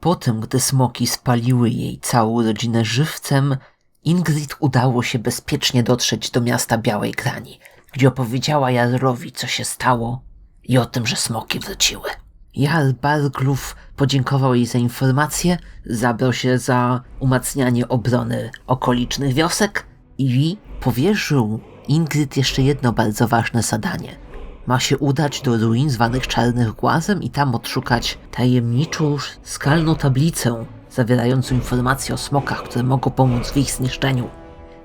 Po tym, gdy smoki spaliły jej całą rodzinę żywcem, Ingrid udało się bezpiecznie dotrzeć do miasta Białej Grani, gdzie opowiedziała Jarlowi, co się stało i o tym, że smoki wróciły. Jarl Barglów podziękował jej za informację, zabrał się za umacnianie obrony okolicznych wiosek i powierzył Ingrid jeszcze jedno bardzo ważne zadanie. Ma się udać do ruin zwanych Czarnych Głazem i tam odszukać tajemniczą skalną tablicę zawierającą informacje o smokach, które mogą pomóc w ich zniszczeniu.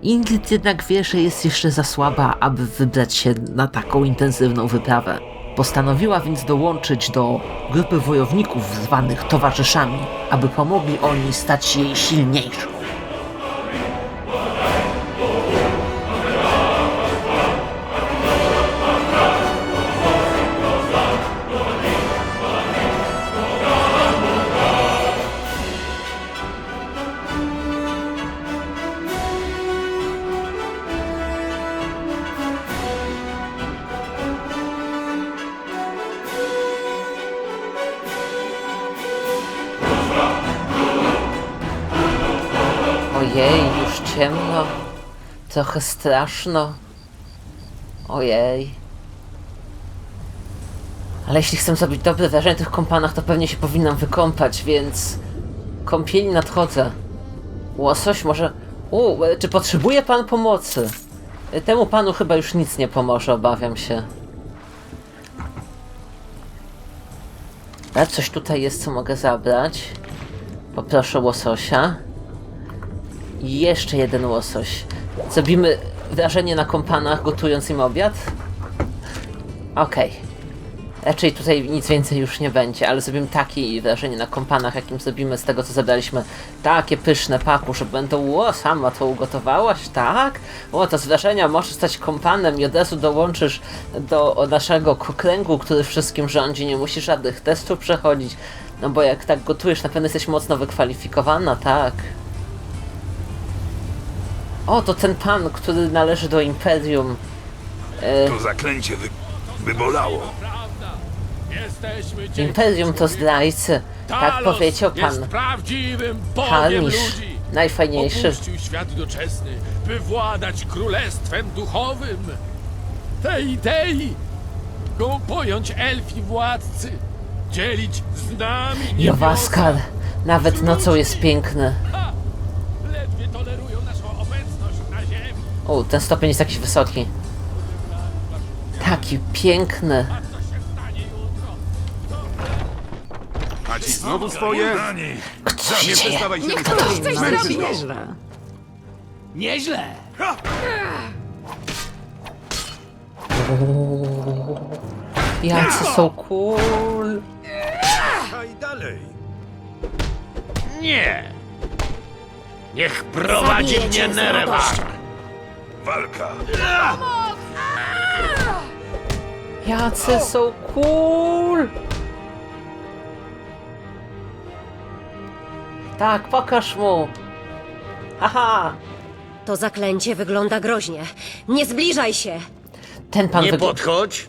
Ingrid jednak wie, że jest jeszcze za słaba, aby wybrać się na taką intensywną wyprawę. Postanowiła więc dołączyć do grupy wojowników zwanych towarzyszami, aby pomogli oni stać jej silniejszą. Trochę straszno. Ojej. Ale jeśli chcę zrobić dobre wrażenie w tych kompanach, to pewnie się powinnam wykąpać, więc... Kąpieli nadchodzę. Łosoś może... U, czy potrzebuje pan pomocy? Temu panu chyba już nic nie pomoże, obawiam się. A coś tutaj jest, co mogę zabrać. Poproszę łososia. I jeszcze jeden łosoś. Zrobimy wrażenie na kompanach, gotując im obiad? Okej. Raczej tutaj nic więcej już nie będzie, ale zrobimy takie wrażenie na kompanach, jakim zrobimy z tego, co zabraliśmy. Takie pyszne paku, że będą, ło, sama to ugotowałaś, tak? O, to z wrażenia możesz stać kompanem i od razu dołączysz do naszego kręgu, który wszystkim rządzi, nie musisz żadnych testów przechodzić. No bo jak tak gotujesz, na pewno jesteś mocno wykwalifikowana, tak? O, to ten pan, który należy do Imperium. E, To zaklęcie wy... wybolało. Jesteśmy Imperium to zdrajcy. Tak Talos powiedział jest pan prawdziwym bogiem Harnisz. ludzi. Najfajniejszy. Opuścił świat doczesny, by władać królestwem duchowym. Tej, tej, go pojąć elfi władcy, dzielić z nami Jowaskar. Nawet nocą jest piękny. O, ten stopień jest jakiś wysoki. Taki piękny. A ci znowu swoje? Co się Nie dzieje? przestawaj się Coś zrobi! Nieźle. Nieźle! Jacy są cool. Dalej. Nie! Niech prowadzi mnie z Nerewar! radością. Walka. Jacy są cool. Tak, pokaż mu. Haha. To zaklęcie wygląda groźnie. Nie zbliżaj się! Ten pan Nie wygląda... podchodź!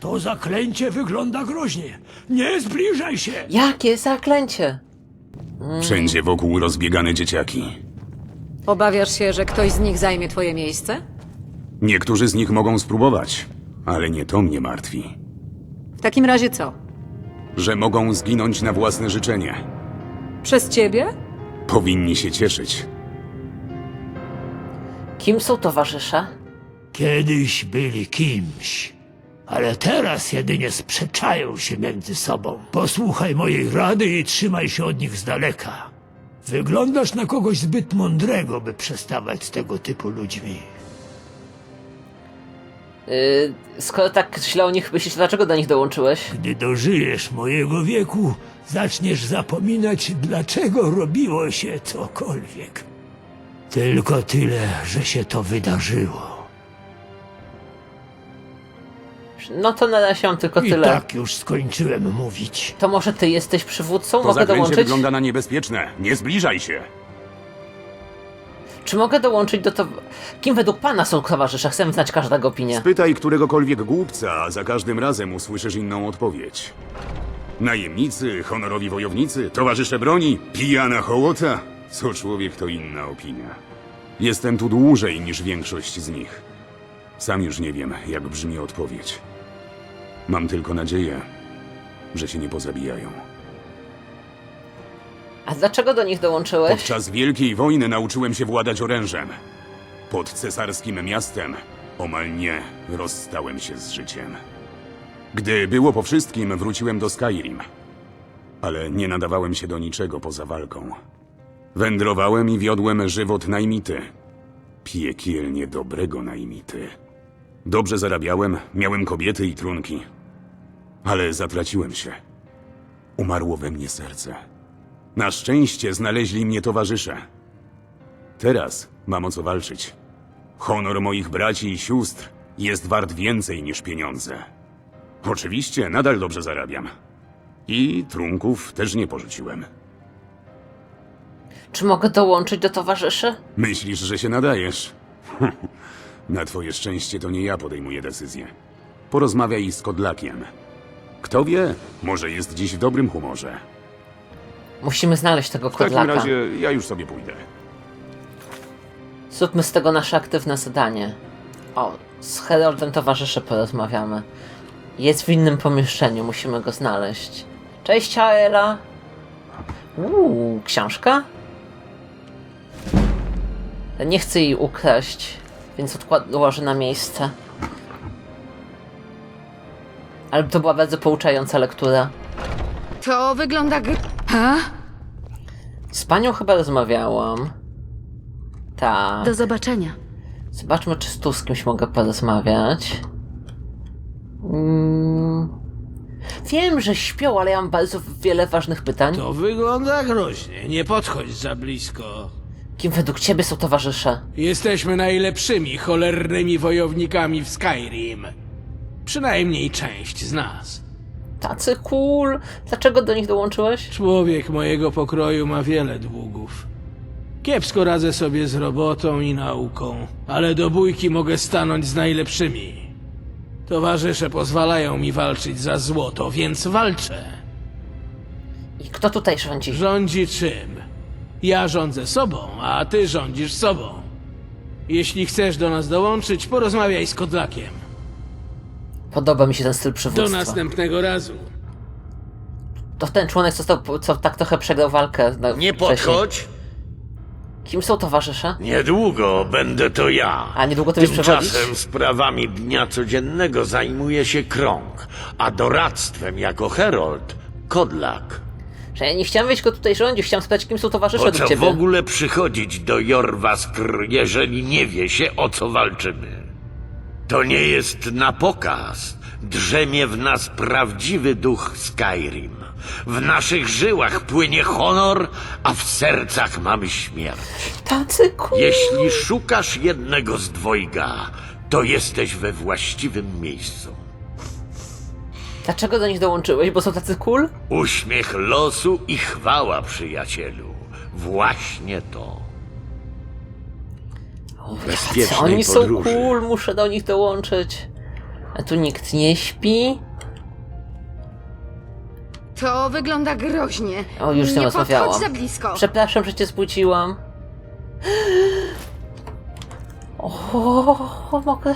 To zaklęcie wygląda groźnie. Nie zbliżaj się! Jakie zaklęcie? Wszędzie wokół rozbiegane dzieciaki. Obawiasz się, że ktoś z nich zajmie twoje miejsce? Niektórzy z nich mogą spróbować, ale nie to mnie martwi. W takim razie co? Że mogą zginąć na własne życzenie. Przez ciebie? Powinni się cieszyć. Kim są towarzysze? Kiedyś byli kimś, ale teraz jedynie sprzeczają się między sobą. Posłuchaj mojej rady i trzymaj się od nich z daleka. Wyglądasz na kogoś zbyt mądrego, by przestawać z tego typu ludźmi. Yy, skoro tak źle o nich myślisz, to dlaczego do nich dołączyłeś? Gdy dożyjesz mojego wieku, zaczniesz zapominać, dlaczego robiło się cokolwiek. Tylko tyle, że się to wydarzyło. No to na razie mam tylko I tyle. tak już skończyłem mówić. To może ty jesteś przywódcą? To mogę zaklęcie dołączyć? wygląda na niebezpieczne. Nie zbliżaj się. Czy mogę dołączyć do to... Kim według pana są towarzysze? Chcę znać każdego opinię. Spytaj któregokolwiek głupca, a za każdym razem usłyszysz inną odpowiedź. Najemnicy, honorowi wojownicy, towarzysze broni, pijana hołota? Co człowiek, to inna opinia. Jestem tu dłużej niż większość z nich. Sam już nie wiem, jak brzmi odpowiedź. Mam tylko nadzieję, że się nie pozabijają. A dlaczego do nich dołączyłeś? Podczas Wielkiej Wojny nauczyłem się władać orężem. Pod cesarskim miastem omal nie rozstałem się z życiem. Gdy było po wszystkim, wróciłem do Skyrim. Ale nie nadawałem się do niczego poza walką. Wędrowałem i wiodłem żywot najmity. Piekielnie dobrego najmity. Dobrze zarabiałem, miałem kobiety i trunki. Ale zatraciłem się. Umarło we mnie serce. Na szczęście znaleźli mnie towarzysze. Teraz mam o co walczyć. Honor moich braci i sióstr jest wart więcej niż pieniądze. Oczywiście nadal dobrze zarabiam. I trunków też nie porzuciłem. Czy mogę dołączyć do towarzyszy? Myślisz, że się nadajesz? Na twoje szczęście to nie ja podejmuję decyzję. Porozmawiaj z Kodlakiem. Kto wie, może jest dziś w dobrym humorze. Musimy znaleźć tego W takim kodlaka. razie ja już sobie pójdę. Zróbmy z tego nasze aktywne zadanie. O, z Heroldem towarzyszy porozmawiamy. Jest w innym pomieszczeniu, musimy go znaleźć. Cześć, Aela! Uuu, książka? Nie chcę jej ukraść, więc odłożę na miejsce. Ale to była bardzo pouczająca lektura. To wygląda gr... Z panią chyba rozmawiałam. Tak. Do zobaczenia. Zobaczmy, czy z tu z kimś mogę porozmawiać. Mm. Wiem, że śpią, ale ja mam bardzo wiele ważnych pytań. To wygląda groźnie. Nie podchodź za blisko. Kim według ciebie są towarzysze? Jesteśmy najlepszymi cholernymi wojownikami w Skyrim. Przynajmniej część z nas. Tacy cool. Dlaczego do nich dołączyłeś? Człowiek mojego pokroju ma wiele długów. Kiepsko radzę sobie z robotą i nauką, ale do bójki mogę stanąć z najlepszymi. Towarzysze pozwalają mi walczyć za złoto, więc walczę. I kto tutaj rządzi? Rządzi czym? Ja rządzę sobą, a ty rządzisz sobą. Jeśli chcesz do nas dołączyć, porozmawiaj z Kodlakiem. Podoba mi się ten styl Do przywództwa. następnego razu. To ten członek, co, co tak trochę przegrał walkę. na- Nie wcześniej. podchodź. Kim są towarzysze? Niedługo będę to ja. A niedługo to już przewodzić? Tymczasem sprawami dnia codziennego zajmuje się krąg, a doradztwem jako herold Kodlak. Że ja nie chciałem wiedzieć, kto tutaj rządzi. Chciałem spytać, kim są towarzysze Po do co ciebie. w ogóle przychodzić do Jorwaskr, jeżeli nie wie się o co walczymy? To nie jest na pokaz. Drzemie w nas prawdziwy duch Skyrim. W naszych żyłach płynie honor, a w sercach mamy śmierć. Tacy cool. Jeśli szukasz jednego z dwojga, to jesteś we właściwym miejscu. Dlaczego do nich dołączyłeś? Bo są tacy cool? Uśmiech losu i chwała, przyjacielu. Właśnie to. Bezpiecznej Co oni są podróży. cool, muszę do nich dołączyć. A tu nikt nie śpi. To wygląda groźnie. O, już Nie rozmawiałam. podchodź za blisko. Przepraszam, że cię zbudziłam. O, mogę.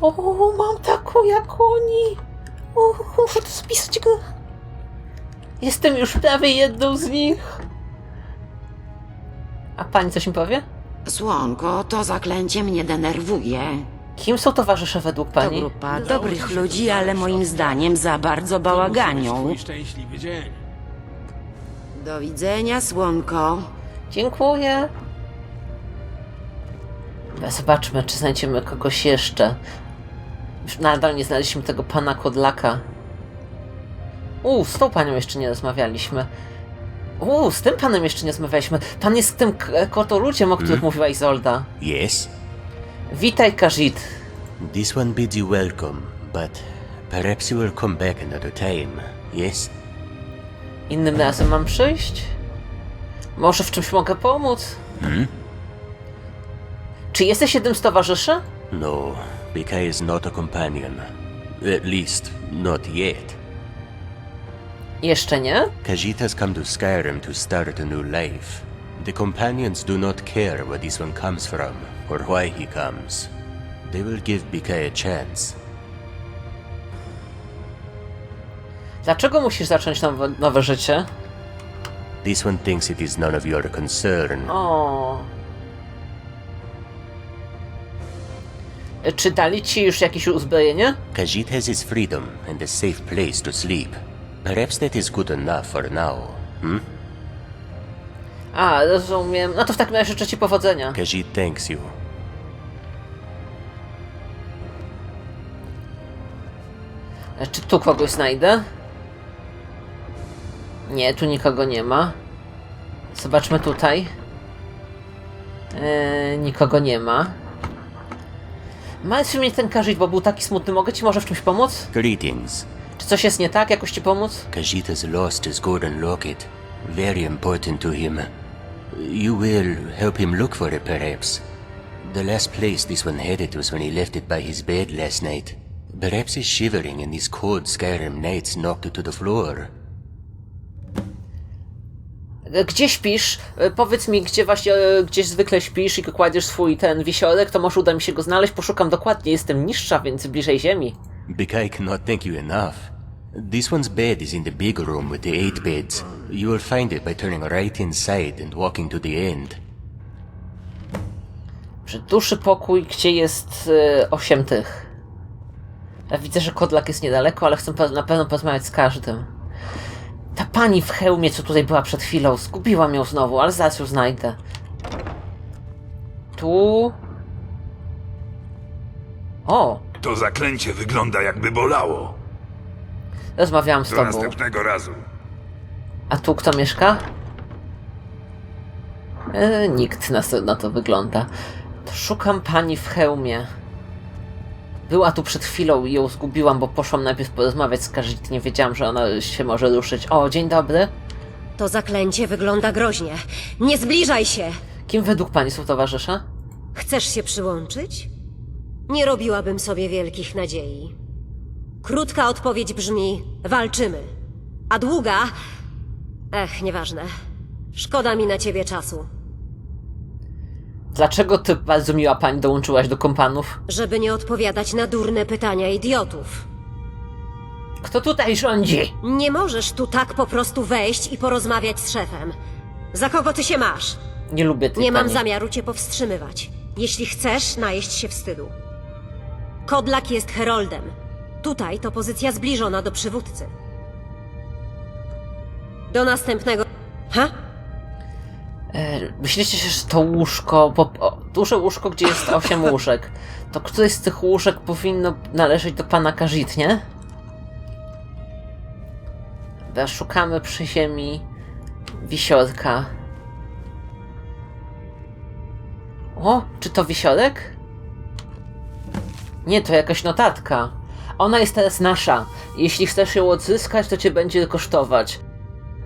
O, mam taką jak oni. O, muszę to spisać go. Jestem już prawie jedną z nich. A pani coś mi powie? Słonko, to zaklęcie mnie denerwuje. Kim są towarzysze według To pani? grupa dobrych ludzi, ale moim zdaniem za bardzo bałaganią. Szczęśliwy dzień. Do widzenia, Słonko. Dziękuję. Zobaczmy, czy znajdziemy kogoś jeszcze. Nadal nie znaleźliśmy tego pana Kodlaka. U, z tą panią jeszcze nie rozmawialiśmy. U, z tym panem jeszcze nie rozmawialiśmy. Pan jest tym k- kotoludziem, o których mówiła Izolda. Yes, Witaj, Kajit. this one bids you welcome, but perhaps you will come back another time. Yes? Innym razem mam przyjść? Może w czymś mogę pomóc? Czy jesteś jednym z towarzyszy? No, Bika is not a companion. At least, not yet. Jeszcze nie? Khajiit has come to Skyrim to start a new life. The companions do not care where this one comes from or why he comes. They will give Bikai a chance. Dlaczego musisz zacząć nowe, nowe życie? This one thinks it is none of your concern. O. Czy dali ci już jakieś uzbrojenie? Khajiit has his freedom and a safe place to sleep. Perhaps that is good enough for now. Hmm? A, rozumiem. No to w takim razie życzę ci powodzenia. Khajiit thanks you. E, Czy tu kogoś znajdę? Nie, tu nikogo nie ma. Zobaczmy tutaj. E, nikogo nie ma. Martwi mnie ten Khajiit, bo był taki smutny. Mogę ci może w czymś pomóc? Greetings. Czy coś jest nie tak? Jakoś ci pomóc? Khajiit has lost his golden locket. Very important to him. You will help him look for it, perhaps. The last place this one had it was when he left it by his bed last night. Perhaps he's shivering and these cold Skyrim nights knocked it to the floor. Gdzie śpisz? E, Powiedz mi, gdzie właśnie, e, gdzie zwykle śpisz i kładziesz swój ten wisiorek, to może uda mi się go znaleźć. Poszukam dokładnie. Jestem niższa, więc bliżej ziemi. Bikai cannot thank you enough. This one's bed is in the big room with the eight beds. You will find it by turning right inside and walking to the end. Przy dłuższy pokój, gdzie jest e, osiem tych. Ja widzę, że Kodlak jest niedaleko, ale chcę na pewno porozmawiać z każdym. Ta pani w hełmie, co tutaj była przed chwilą, zgubiłam ją znowu, ale zaraz ją znajdę. Tu... O! To zaklęcie wygląda jakby bolało. Rozmawiałam z Do tobą. następnego razu. A tu kto mieszka? E, nikt na, na to wygląda. To szukam pani w hełmie. Była tu przed chwilą i ją zgubiłam, bo poszłam najpierw porozmawiać z Kajit. Nie wiedziałam, że ona się może ruszyć. O, dzień dobry. To zaklęcie wygląda groźnie. Nie zbliżaj się! Kim według pani są towarzysze? Chcesz się przyłączyć? Nie robiłabym sobie wielkich nadziei. Krótka odpowiedź brzmi: walczymy. A długa. Ech, nieważne. Szkoda mi na ciebie czasu. Dlaczego ty, bardzo miła pani, dołączyłaś do kompanów? Żeby nie odpowiadać na durne pytania idiotów. Kto tutaj rządzi? Nie możesz tu tak po prostu wejść i porozmawiać z szefem. Za kogo ty się masz? Nie lubię tej Nie mam pani. zamiaru cię powstrzymywać. Jeśli chcesz, najeść się wstydu. Kodlak jest heroldem. Tutaj to pozycja zbliżona do przywódcy. Do następnego. Ha? E, myślicie, że to łóżko, bo, o, duże łóżko, gdzie jest osiem łóżek, to któreś z tych łóżek powinno należeć do pana Kajit, nie? Dobra, Szukamy przy ziemi wisiorka. O, czy to wisiorek? Nie, to jakaś notatka. Ona jest teraz nasza. Jeśli chcesz ją odzyskać, to cię będzie kosztować.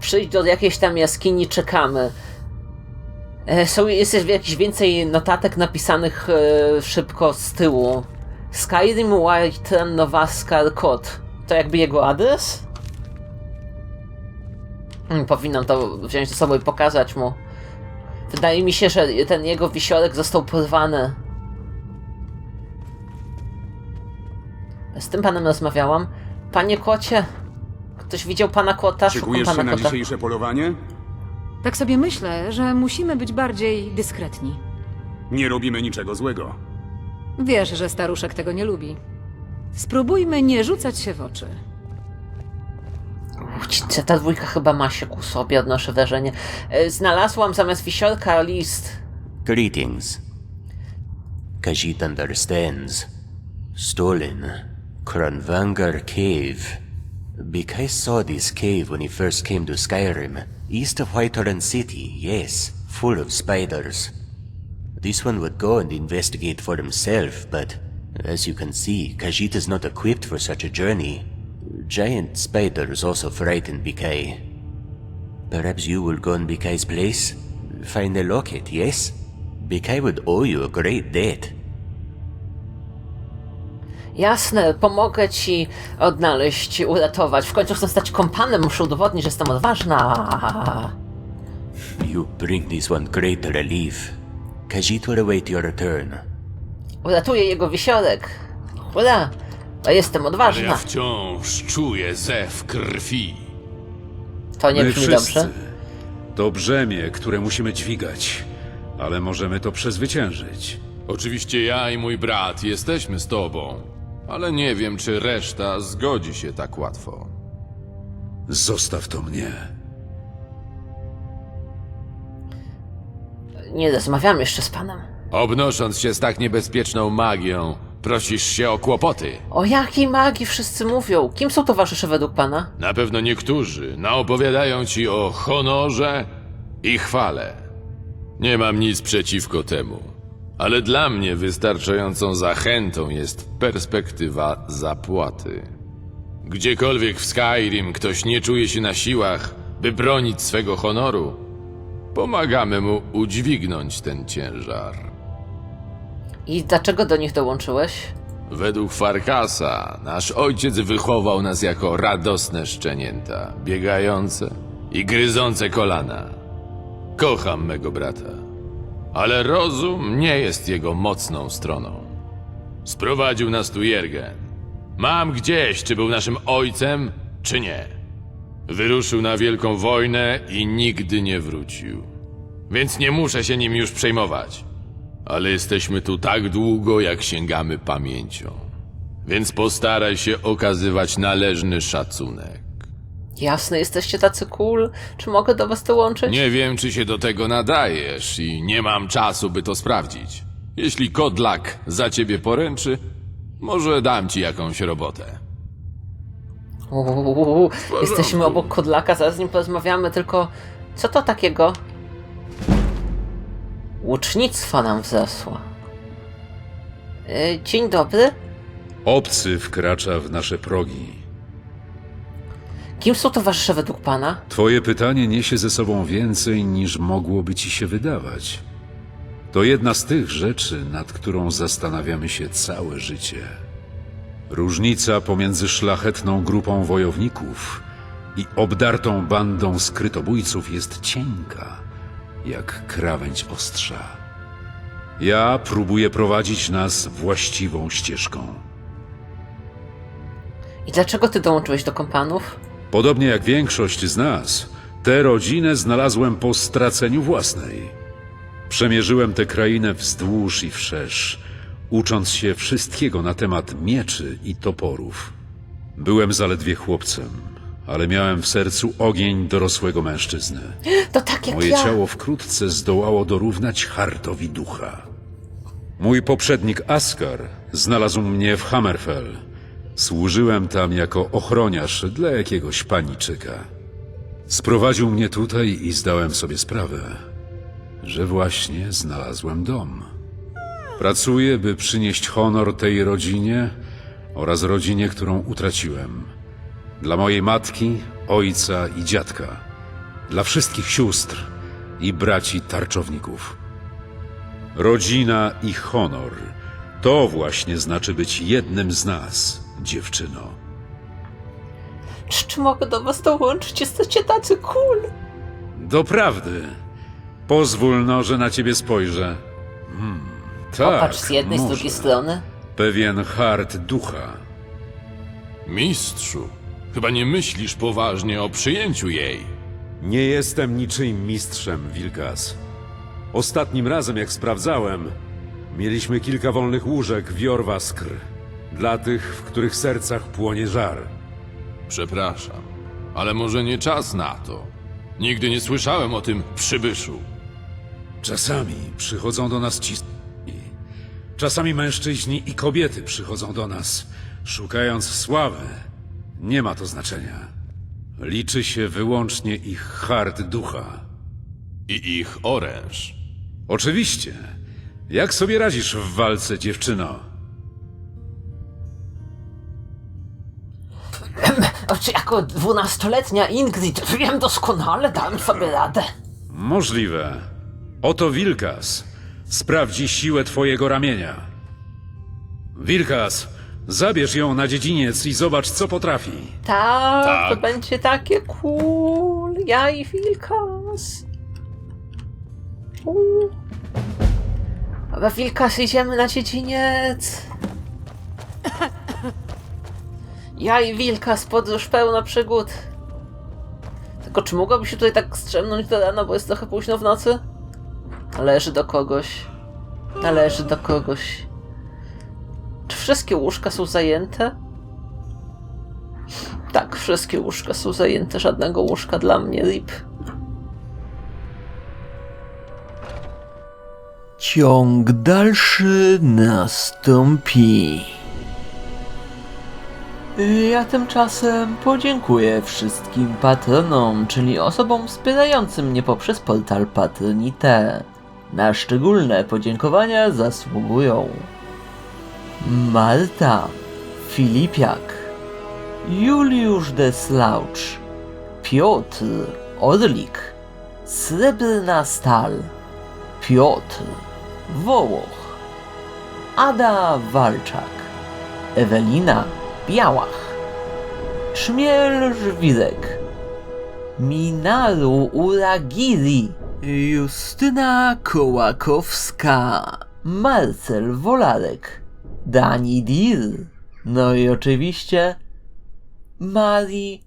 Przyjdź do jakiejś tam jaskini, czekamy. E, Są, jest jakieś więcej notatek napisanych e, szybko z tyłu. Skyrim White Novaskar Kod. To jakby jego adres? Hmm, powinnam to wziąć ze sobą i pokazać mu. Wydaje mi się, że ten jego wisiorek został porwany. Z tym panem rozmawiałam. Panie kocie, ktoś widział pana kota? Szukam Szykujesz się pana na kota. dzisiejsze polowanie? Tak sobie myślę, że musimy być bardziej dyskretni. Nie robimy niczego złego. Wiesz, że staruszek tego nie lubi. Spróbujmy nie rzucać się w oczy. Ta dwójka chyba ma się ku sobie, odnoszę wrażenie. E, Znalazłam zamiast wisiorka list. Greetings. Khajiit understands. Stolen. Kranvangar Cave. Bikai saw this cave when he first came to Skyrim, east of Whiterun City, yes, full of spiders. This one would go and investigate for himself, but as you can see, Khajiit is not equipped for such a journey. Giant spiders also frighten Bikai. Perhaps you will go in Bikai's place? Find the locket, yes? Bikai would owe you a great debt. Jasne, pomogę ci odnaleźć, uratować. W końcu chcę stać kompanem, muszę udowodnić, że jestem odważna. You bring this one great relief. Khajiit will await your return. Uratuję jego wisiorek. Hurra! A jestem Ale odważna. ja wciąż czuję zew krwi. To nie My brzmi wszyscy. dobrze. To brzemię, które musimy dźwigać, ale możemy to przezwyciężyć. Oczywiście ja i mój brat jesteśmy z tobą, ale nie wiem, czy reszta zgodzi się tak łatwo. Zostaw to mnie. Nie rozmawiam jeszcze z panem. Obnosząc się z tak niebezpieczną magią, prosisz się o kłopoty. O jakiej magii wszyscy mówią? Kim są towarzysze według pana? Na pewno niektórzy naopowiadają ci o honorze i chwale. Nie mam nic przeciwko temu, ale dla mnie wystarczającą zachętą jest perspektywa zapłaty. Gdziekolwiek w Skyrim ktoś nie czuje się na siłach, by bronić swego honoru, pomagamy mu udźwignąć ten ciężar. I dlaczego do nich dołączyłeś? Według Farkasa, nasz ojciec wychował nas jako radosne szczenięta, biegające i gryzące kolana. Kocham mego brata, ale rozum nie jest jego mocną stroną. Sprowadził nas tu Jergen. Mam gdzieś, czy był naszym ojcem, czy nie. Wyruszył na wielką wojnę i nigdy nie wrócił. Więc nie muszę się nim już przejmować. Ale jesteśmy tu tak długo, jak sięgamy pamięcią. Więc postaraj się okazywać należny szacunek. Jasne, jesteście tacy cool. Czy mogę do was dołączyć? Nie wiem, czy się do tego nadajesz i nie mam czasu, by to sprawdzić. Jeśli Kodlak za ciebie poręczy, może dam ci jakąś robotę. Uuu, jesteśmy obok Kodlaka, zaraz z nim porozmawiamy, tylko co to takiego? Łucznictwo nam wzrosło. E, Dzień dobry. Obcy wkracza w nasze progi. Kim są towarzysze według pana? Twoje pytanie niesie ze sobą więcej niż mogłoby ci się wydawać. To jedna z tych rzeczy, nad którą zastanawiamy się całe życie. Różnica pomiędzy szlachetną grupą wojowników i obdartą bandą skrytobójców jest cienka, jak krawędź ostrza. Ja próbuję prowadzić nas właściwą ścieżką. I dlaczego ty dołączyłeś do kompanów? Podobnie jak większość z nas, tę rodzinę znalazłem po straceniu własnej. Przemierzyłem tę krainę wzdłuż i wszerz, ucząc się wszystkiego na temat mieczy i toporów. Byłem zaledwie chłopcem, ale miałem w sercu ogień dorosłego mężczyzny. To tak jak Moje ja. ciało wkrótce zdołało dorównać hartowi ducha. Mój poprzednik Askar znalazł mnie w Hammerfell. Służyłem tam jako ochroniarz dla jakiegoś paniczyka. Sprowadził mnie tutaj i zdałem sobie sprawę, że właśnie znalazłem dom. Pracuję, by przynieść honor tej rodzinie oraz rodzinie, którą utraciłem. Dla mojej matki, ojca i dziadka. Dla wszystkich sióstr i braci tarczowników. Rodzina i honor to właśnie znaczy być jednym z nas, dziewczyno. Czy, mogę do was dołączyć? Jesteście tacy cool. Doprawdy. Pozwól no, że na ciebie spojrzę. Hmm, tak, Popatrz z jednej, z może. drugiej strony. Pewien hart ducha. Mistrzu, chyba nie myślisz poważnie o przyjęciu jej. Nie jestem niczyim mistrzem, Wilkas. Ostatnim razem, jak sprawdzałem, mieliśmy kilka wolnych łóżek w Jorwaskr. Dla tych, w których sercach płonie żar. Przepraszam, ale może nie czas na to. Nigdy nie słyszałem o tym przybyszu. Czasami przychodzą do nas ci. Czasami mężczyźni i kobiety przychodzą do nas, szukając sławy. Nie ma to znaczenia. Liczy się wyłącznie ich hart ducha. I ich oręż. Oczywiście. Jak sobie radzisz w walce, dziewczyno? O, Czy jako dwunastoletnia Ingrid wiem doskonale, dałem sobie radę. Możliwe. Oto Wilkas. Sprawdzi siłę twojego ramienia. Wilkas, Zabierz ją na dziedziniec i zobacz, co potrafi. Tak, Tak. to będzie takie cool. Ja i Wilkas. Uuu. Dobra, Wilkas, idziemy na dziedziniec. Ja i Wilkas, podróż pełna przygód. Tylko czy mogłaby się tutaj tak strzemnąć do rana, bo jest trochę późno w nocy? Należy do kogoś. Należy do kogoś. Czy wszystkie łóżka są zajęte? Tak, wszystkie łóżka są zajęte, żadnego łóżka dla mnie, RIP. Ciąg dalszy nastąpi. Ja tymczasem podziękuję wszystkim patronom, czyli osobom wspierającym mnie poprzez portal Patronite. Na szczególne podziękowania zasługują Marta, Filipiak, Juliusz de Slouch, Piotr Orlik, Srebrna Stal, Piotr Wołoch, Ada Walczak, Ewelina Białach, Czmiel Żwirek, Minaru Uragiri, Justyna Kołakowska, Marcel Wolarek, Dani Dir, no i oczywiście Mari